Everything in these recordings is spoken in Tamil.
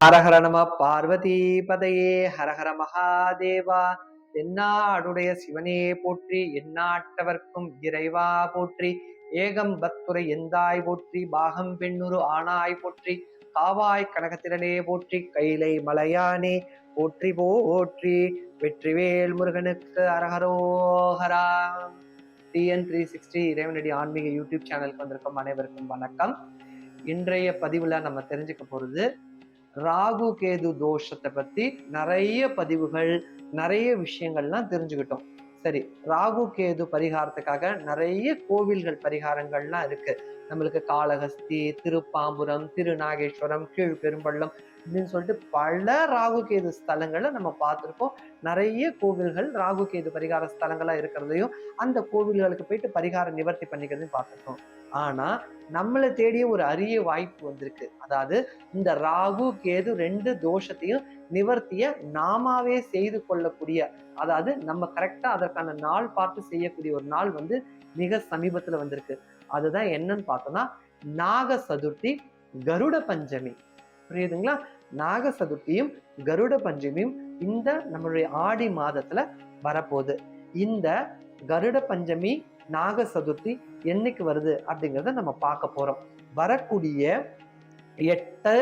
ஹரஹர நம பார்வதி பதையே ஹரஹர மகாதேவா தென்னாடுடைய சிவனே போற்றி எந்நாட்டவர்க்கும் இறைவா போற்றி ஏகம் பத்துரை எந்தாய் போற்றி பாகம் பெண்ணுரு ஆனாய் போற்றி காவாய் கனகத்திரனே போற்றி கைலை மலையானே போற்றி போற்றி வெற்றிவேல் முருகனுக்கு அரஹரோஹரா. டிஎன் த்ரீ சிக்ஸ்டி இறைவனடி ஆன்மீக யூடியூப் சேனலுக்கு வந்திருக்கும் அனைவருக்கும் வணக்கம். இன்றைய பதிவில் நம்ம தெரிஞ்சுக்க போகிறது ராகு கேது தோஷத்தை பத்தி நிறைய பதிவுகள் நிறைய விஷயங்கள்லாம் தெரிஞ்சுக்கிட்டோம். சரி ராகு கேது பரிகாரத்துக்காக நிறைய கோவில்கள் பரிகாரங்கள்லாம் இருக்கு. நம்மளுக்கு காளஹஸ்தி திருப்பாம்புரம் திருநாகேஸ்வரம் கீழ் பெரும்பள்ளம் அப்படின்னு சொல்லிட்டு பல ராகு கேது ஸ்தலங்களை நம்ம பார்த்துருக்கோம் நிறைய கோவில்கள் ராகு கேது பரிகார ஸ்தலங்களாக இருக்கிறதையும் அந்த கோவில்களுக்கு போயிட்டு பரிகார நிவர்த்தி பண்ணிக்கிறதையும் பார்த்துருக்கோம். ஆனால் நம்மளை தேடிய ஒரு அரிய வாய்ப்பு வந்திருக்கு. அதாவது இந்த ராகு கேது ரெண்டு தோஷத்தையும் நிவர்த்திய நாமாவே செய்து கொள்ளக்கூடிய அதாவது நம்ம கரெக்டாக அதற்கான நாள் பார்த்து செய்யக்கூடிய ஒரு நாள் வந்து மிக சமீபத்தில் வந்திருக்கு. அதுதான் என்னன்னு பார்த்தோம்னா நாக சதுர்த்தி கருட பஞ்சமி. புரியுதுங்களா? நாக சதுர்த்தியும் கருட பஞ்சமியும் இந்த நம்மளுடைய ஆடி மாதத்துல வரப்போகுது. இந்த கருட பஞ்சமி நாக சதுர்த்தி என்னைக்கு வருது அப்படிங்கிறத நம்ம பார்க்க போறோம். வரக்கூடிய எட்டு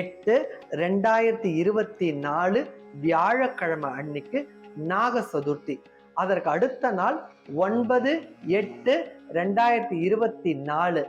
எட்டு ரெண்டாயிரத்தி இருபத்தி நாலு வியாழக்கிழமை அன்னைக்கு நாக சதுர்த்தி அதற்கு அடுத்த நாள் ஒன்பது எட்டு ரெண்டாயிரத்தி இருபத்தி நாலு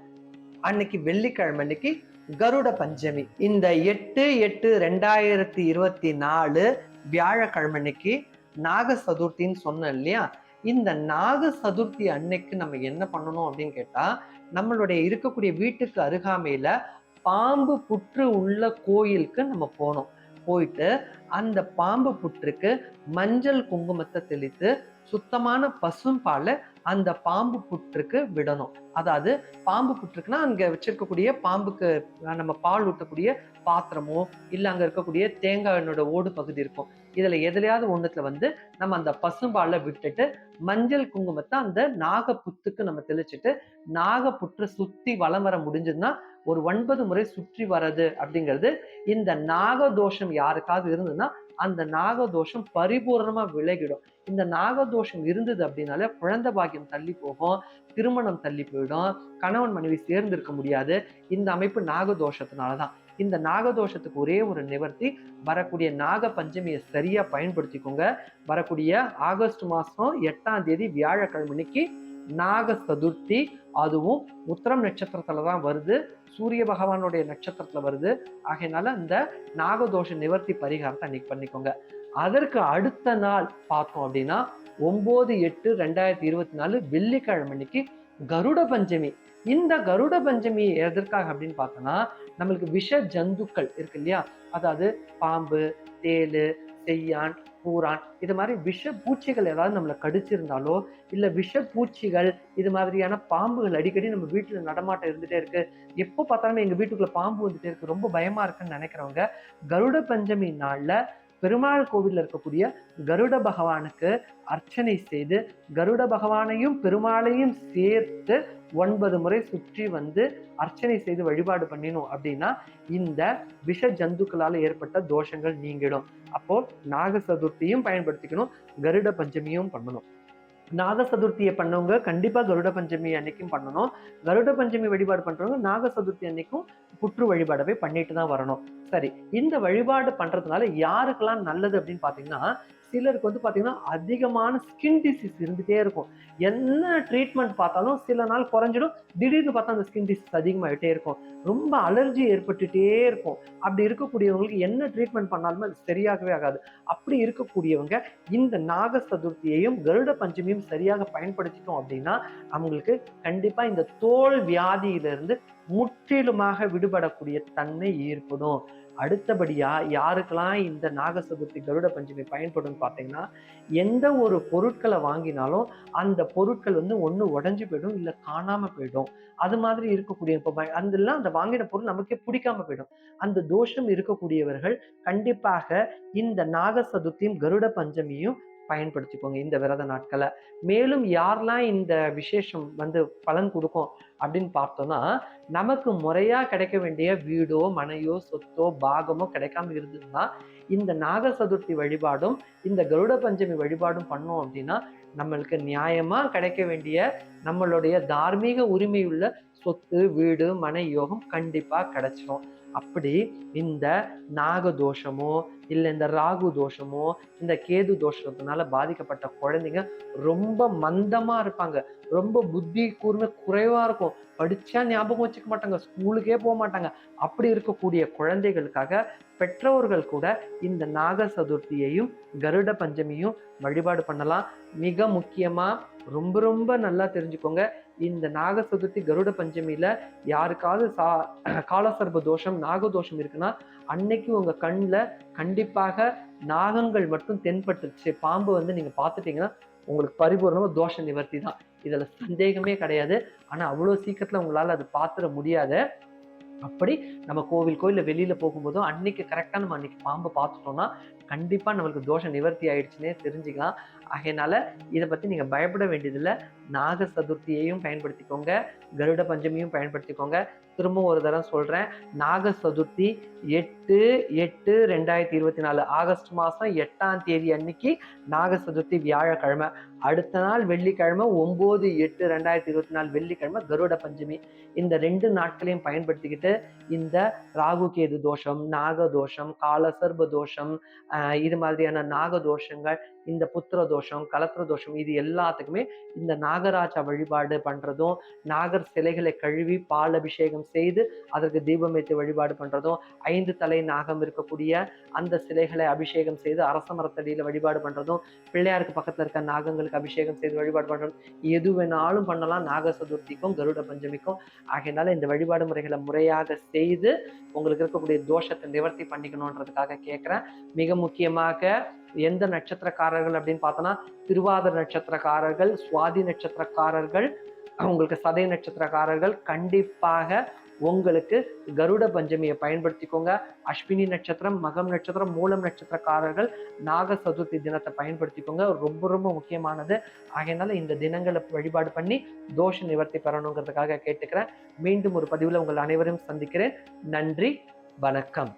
அன்னைக்கு வெள்ளிக்கிழமை அன்னைக்கு கருட பஞ்சமி. இந்த எட்டு எட்டு ரெண்டாயிரத்தி இருபத்தி நாலு வியாழக்கிழமைக்கு நாக சதுர்த்தின்னு சொன்னேன் இல்லையா? இந்த நாக சதுர்த்தி அன்னைக்கு நம்ம என்ன பண்ணணும் அப்படின்னு கேட்டா நம்மளுடைய இருக்கக்கூடிய வீட்டுக்கு அருகாமையில பாம்பு புற்று உள்ள கோயிலுக்கு நம்ம போனோம் போயிட்டு அந்த பாம்பு புற்றுக்கு மஞ்சள் குங்குமத்தை தெளித்து சுத்தமான பசும்பாலை அந்த பாம்பு புற்றுக்கு விடணும். அதாவது பாம்பு புற்றுக்குன்னா அங்கே வச்சிருக்கக்கூடிய பாம்புக்கு நம்ம பால் ஊட்டக்கூடிய பாத்திரமோ இல்லை அங்கே இருக்கக்கூடிய தேங்காயினோட ஓடு பகுதி இருக்கும். இதில் எதுலையாவது ஒன்றுத்தில் வந்து நம்ம அந்த பசும்பாலை விட்டுட்டு மஞ்சள் குங்குமத்தை அந்த நாகப்புத்துக்கு நம்ம தெளிச்சுட்டு நாகப்புற்று சுற்றி வலம் வர முடிஞ்சதுன்னா ஒரு ஒன்பது முறை சுற்றி வர்றது அப்படிங்கிறது இந்த நாகதோஷம் யாருக்காவது இருந்ததுன்னா அந்த நாகதோஷம் பரிபூர்ணமா விலகிடும். இந்த நாகதோஷம் இருந்தது அப்படின்னாலே குழந்தை பாக்கியம் தள்ளி போகும் திருமணம் தள்ளி போயிடும் கணவன் மனைவி சேர்ந்திருக்க முடியாது. இந்த அமைப்பு நாகதோஷத்தினாலதான். இந்த நாகதோஷத்துக்கு ஒரே ஒரு நிவர்த்தி வரக்கூடிய நாக பஞ்சமியை சரியா பயன்படுத்திக்கோங்க. வரக்கூடிய ஆகஸ்ட் மாசம் எட்டாம் தேதி வியாழக்கிழமைக்கு நாக சதுர்த்தி அதுவும் உத்தரம் நட்சத்திரத்துல தான் வருது. சூரிய பகவானுடைய நட்சத்திரத்துல வருது. ஆகையினால இந்த நாகதோஷ நிவர்த்தி பரிகாரத்தை அன்னைக்கு பண்ணிக்கோங்க. அதற்கு அடுத்த நாள் பார்த்தோம் அப்படின்னா ஒன்பது எட்டு ரெண்டாயிரத்தி இருபத்தி நாலு வெள்ளிக்கிழமை அன்னைக்கு கருட பஞ்சமி. இந்த கருட பஞ்சமி எதற்காக அப்படின்னு பார்த்தோம்னா நம்மளுக்கு விஷ ஜந்துக்கள் இருக்கு இல்லையா? அதாவது பாம்பு தேலு செய்யான் பூரான். இது மாதிரி விஷ பூச்சிகள் ஏதாவது நம்மளை கடிச்சிருந்தாலோ இல்ல விஷ பூச்சிகள் இது மாதிரியான பாம்புகள் அடிக்கடி நம்ம வீட்டுல நடமாட்டம் இருந்துட்டே இருக்கு. எப்போ பார்த்தாலுமே எங்க வீட்டுக்குள்ள பாம்பு வந்துட்டே இருக்கு. ரொம்ப பயமா இருக்குன்னு நினைக்கிறவங்க கருட பஞ்சமி நாள்ல பெருமாள் கோவிலில் இருக்கக்கூடிய கருட பகவானுக்கு அர்ச்சனை செய்து கருட பகவானையும் பெருமாளையும் சேர்த்து ஒன்பது முறை சுற்றி வந்து அர்ச்சனை செய்து வழிபாடு பண்ணினோம் அப்படின்னா இந்த விஷ ஜந்துக்களால் ஏற்பட்ட தோஷங்கள் நீங்கிடும். அப்போ நாக சதுர்த்தியும் பயன்படுத்திக்கணும் கருட பஞ்சமியும் பண்ணணும். நாக சதுர்த்தியை பண்ணவங்க கண்டிப்பா கருட பஞ்சமி அன்னைக்கும் பண்ணணும். கருட பஞ்சமி வழிபாடு பண்றவங்க நாக சதுர்த்தி அன்னைக்கும் புற்று வழிபாடவே பண்ணிட்டு தான் வரணும். சரி இந்த வழிபாடு பண்றதுனால யாருக்கெல்லாம் நல்லது அப்படின்னு பார்த்தீங்கன்னா சிலருக்கு வந்து பார்த்தீங்கன்னா அதிகமான ஸ்கின் டிசீஸ் இருந்துகிட்டே இருக்கும். என்ன ட்ரீட்மெண்ட் பார்த்தாலும் சில நாள் குறைஞ்சிடும். திடீர்னு பார்த்தா அந்த ஸ்கின் டிசீஸ் அதிகமாகிட்டே இருக்கும். ரொம்ப அலர்ஜி ஏற்பட்டுட்டே இருக்கும். அப்படி இருக்கக்கூடியவங்களுக்கு என்ன ட்ரீட்மெண்ட் பண்ணாலுமே அது சரியாகவே ஆகாது. அப்படி இருக்கக்கூடியவங்க இந்த நாக சதுர்த்தியையும் கருட பஞ்சமியும் சரியாக பயன்படுத்திட்டோம் அப்படின்னா அவங்களுக்கு கண்டிப்பாக இந்த தோல் வியாதியிலிருந்து முற்றிலுமாக விடுபடக்கூடிய தன்மை ஏற்படும். அடுத்தபடியாக யாருக்கெல்லாம் இந்த நாக சதுர்த்தி கருட பஞ்சமி பயன்படும் பார்த்தீங்கன்னா எந்த ஒரு பொருட்களை வாங்கினாலும் அந்த பொருட்கள் வந்து ஒன்று உடஞ்சி போயிடும் இல்லை காணாமல் போயிடும். அது மாதிரி இருக்கக்கூடிய இப்போ அதெல்லாம் அந்த வாங்கின பொருள் நமக்கே பிடிக்காம போயிடும். அந்த தோஷம் இருக்கக்கூடியவர்கள் கண்டிப்பாக இந்த நாக சதுர்த்தியும் கருட பஞ்சமியும் பயன்படுத்திக்கோங்க இந்த விரத நாட்களை மேலும் யாரெல்லாம் இந்த விசேஷம் வந்து பலன் கொடுக்கும் அப்படின்னு பார்த்தோம்னா நமக்கு முறையாக கிடைக்க வேண்டிய வீடோ மனையோ சொத்தோ பாகமோ கிடைக்காம இருந்ததுன்னா இந்த நாக சதுர்த்தி வழிபாடும் இந்த கருட பஞ்சமி வழிபாடும் பண்ணோம் அப்படின்னா நம்மளுக்கு நியாயமாக கிடைக்க வேண்டிய நம்மளுடைய தார்மீக உரிமையுள்ள சொத்து வீடு மனை யோகம் கண்டிப்பாக கிடைச்சிரும். அப்படி இந்த நாக தோஷமோ இல்லை இந்த ராகு தோஷமோ இந்த கேது தோஷத்தினால பாதிக்கப்பட்ட குழந்தைங்க ரொம்ப மந்தமாக இருப்பாங்க. ரொம்ப புத்தி கூர்மை குறைவாக இருக்கும். படித்தா ஞாபகம் வச்சுக்க மாட்டாங்க. ஸ்கூலுக்கே போக மாட்டாங்க. அப்படி இருக்கக்கூடிய குழந்தைகளுக்காக பெற்றோர்கள் கூட இந்த நாக சதுர்த்தியையும் கருட பஞ்சமியும் வழிபாடு பண்ணலாம். மிக முக்கியமா ரொம்ப ரொம்ப நல்லா தெரிஞ்சுக்கோங்க. இந்த நாக சதுர்த்தி கருட பஞ்சமியில யாருக்காவது சா காலசர்ப தோஷம் நாக தோஷம் இருக்குன்னா அன்னைக்கு உங்க கண்ணில் கண்டிப்பாக நாகங்கள் மட்டும் தென்பட்டுருச்சு. பாம்பு வந்து நீங்க பார்த்துட்டீங்கன்னா உங்களுக்கு பரிபூர்ணமாக தோஷ நிவர்த்தி தான். இதில் சந்தேகமே கிடையாது. ஆனால் அவ்வளோ சீக்கிரத்தில் உங்களால் அது பார்த்துட முடியாது. அப்படி நம்ம கோவில் கோயில வெளியில போகும்போதும் அன்னைக்கு கரெக்டாக நம்ம அன்னைக்கு பாம்பை பார்த்துட்டோம்னா கண்டிப்பாக நம்மளுக்கு தோஷம் நிவர்த்தி ஆயிடுச்சுன்னே தெரிஞ்சுக்கலாம். ஆகையினால இதை பத்தி நீங்க பயப்பட வேண்டியதில்லை. நாக சதுர்த்தியையும் பயன்படுத்திக்கோங்க. கருட பஞ்சமியும் பயன்படுத்திக்கோங்க. திரும்ப ஒரு தரம் சொல்றேன். நாக சதுர்த்தி எட்டு எட்டு ரெண்டாயிரத்தி இருபத்தி நாலு ஆகஸ்ட் மாதம் எட்டாம் தேதி அன்னைக்கு நாக சதுர்த்தி வியாழக்கிழமை. அடுத்த நாள் வெள்ளிக்கிழமை ஒம்பது எட்டு ரெண்டாயிரத்தி இருபத்தி நாலு வெள்ளிக்கிழமை கருட பஞ்சமி. இந்த ரெண்டு நாட்களையும் பயன்படுத்திக்கிட்டு இந்த ராகு கேது தோஷம் நாக தோஷம் காலசர்ப தோஷம் இது மாதிரியான நாக தோஷங்கள் இந்த புத்திர தோஷம் தோஷம் கலத்திர தோஷம் இது எல்லாத்துக்குமே இந்த நாகராஜா வழிபாடு பண்ணுறதும் நாகர் சிலைகளை கழுவி பால் அபிஷேகம் செய்து அதற்கு தீபம் வழிபாடு பண்ணுறதும் ஐந்து தலை நாகம் இருக்கக்கூடிய அந்த சிலைகளை அபிஷேகம் செய்து அரச மரத்தடியில் வழிபாடு பண்ணுறதும் பிள்ளையாருக்கு பக்கத்தில் இருக்க நாகங்களுக்கு அபிஷேகம் செய்து வழிபாடு பண்ணுறதும் எது வேணாலும் பண்ணலாம். நாக சதுர்த்திக்கும் கருட பஞ்சமிக்கும். ஆகையினால இந்த வழிபாடு முறைகளை முறையாக செய்து உங்களுக்கு இருக்கக்கூடிய தோஷத்தை நிவர்த்தி பண்ணிக்கணுன்றதுக்காக கேட்குறேன் மிக முக்கியமாக எந்த நட்சத்திரக்காரர்கள் அப்படின்னு பார்த்தோன்னா திருவாதிர நட்சத்திரக்காரர்கள் சுவாதி நட்சத்திரக்காரர்கள் உங்களுக்கு சதை நட்சத்திரக்காரர்கள் கண்டிப்பாக உங்களுக்கு கருட பஞ்சமியை பயன்படுத்திக்கோங்க. அஸ்வினி நட்சத்திரம் மகம் நட்சத்திரம் மூலம் நட்சத்திரக்காரர்கள் நாக சதுர்த்தி தினத்தை பயன்படுத்திக்கோங்க. ரொம்ப ரொம்ப முக்கியமானது. ஆகையினால இந்த தினங்களை வழிபாடு பண்ணி தோஷ நிவர்த்தி பெறணுங்கிறதுக்காக கேட்டுக்கிறேன். மீண்டும் ஒரு பதிவில் உங்கள் அனைவரும் சந்திக்கிறேன். நன்றி வணக்கம்.